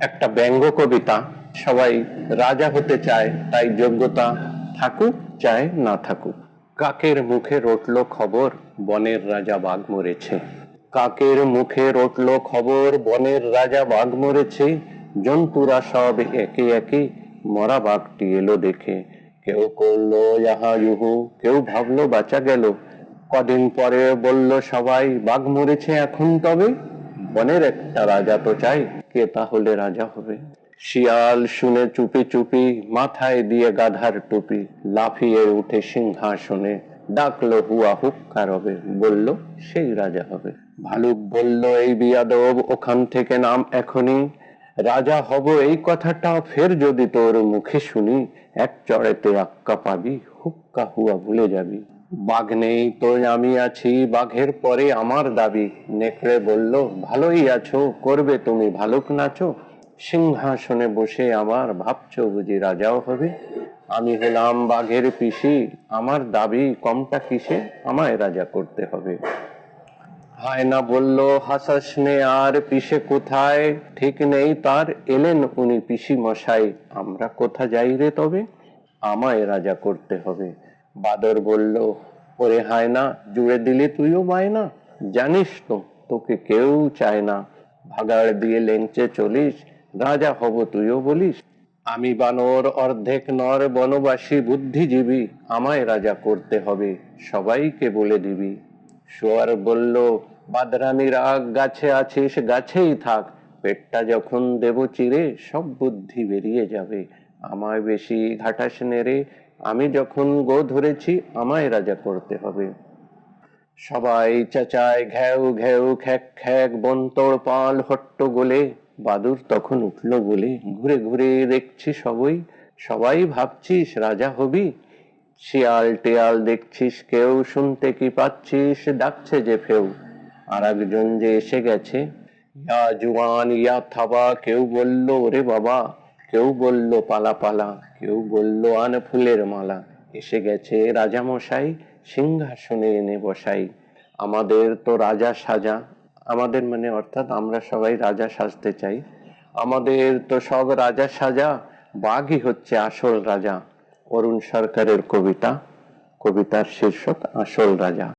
একটা ব্যঙ্গ কবিতা সবাই রাজা হতে চায়, তাই যোগ্যতা থাকুক, চায় না থাকুক। কাকের মুখে রটল খবর, বনের রাজা বাঘ মরেছে। কাকের মুখে রটল খবর, বনের রাজা বাঘ মরেছে। জন্তুরা সব একে একে মরা বাঘটি এলো দেখে। কেউ করল যাহা ইহু, কেউ ভাবলো বাঁচা গেল। কদিন পরে বলল সবাই, বাঘ মরেছে এখন তবে? বনের একটা রাজা তো চাই কে তাহলে রাজা হবে? শিয়াল শুনে চুপি চুপি মাথায় দিয়ে গাধার টুপি লাফিয়ে উঠে সিংহাসনে ডাকলো, হুয়া হুক্কা রবে বলল, সেই রাজা হবে। ভালুক বলল, এই বিয়াদব, ওখান থেকে নাম এখনই। রাজা হব এই কথাটা, ফের যদি তোর মুখে শুনি, এক চড়েতে আক্কা পাবি, হুক্কা হুয়া ভুলে যাবি। বাঘ নেই তো আমি আছি বাঘের পরে আমার দাবি। নেকড়ে বলল, ভালোই আছো, করবে তুমি ভালুক নাচো। সিংহাসনে বসে আমার ভাবছ বুঝি রাজাও হবে। আমি হলাম বাঘের পিসি, আমার দাবি কমটা কিসে? আমায় রাজা করতে হবে। হায়না বলল হাসাস নে আর পিসে কোথায়? ঠিক নেই তার, এলেন উনি পিসি মশাই আমরা কোথা যাই রে তবে? আমায় রাজা করতে হবে। বাদর বলল, ওরে হায়না, জুড়ে দিলে তুইও মায়না জানিস তো, তোকে কেউ চায় না। ভাগাড় দিয়ে লেংচে চলিস, রাজা হব তুইও বলিস। আমি বানর অর্ধেক নর, বনবাসী বুদ্ধিজীবী, আমায় রাজা করতে হবে, সবাইকে বলে দিবি। শোয়ার বলল বাদরামি রাগ গাছে আছিস, গাছেই থাক। পেটটা যখন দেব চিরে, সব বুদ্ধি বেরিয়ে যাবে। আমায় বেশি ঘাটাস নেড়ে আমি যখন গো ধরেছি, আমায় রাজা করতে হবে। সবাই চাচায় ঘ্যাও ঘ্যাও খ্যাক খ্যাক, বন্তর পাল, হট্ট গোলে। বাদুর তখন উঠল বলে ঘুরে ঘুরে দেখছি সবই। সবাই ভাবছিস, রাজা হবি? শিয়াল টিয়াল দেখছিস, কেউ শুনতে কি পাচ্ছিস? ডাকছে যে ফেউ। আর একজন যে এসে গেছে। ইয়া জুয়ান, ইয়া থাবা, কেউ বলল, ওরে বাবা। কেউ বলল, পালা পালা। কেউ বলল, আন ফুলের মালা। এসে গেছে রাজা মশাই সিংহাসনে এনে বসাই। আমাদের তো রাজা সাজা। আমাদের মানে অর্থাৎ আমরা সবাই রাজা সাজতে চাই। আমাদের তো সব রাজা সাজা, বাঘই হচ্ছে আসল রাজা। অরুণ সরকারের কবিতা, কবিতার শীর্ষক আসল রাজা।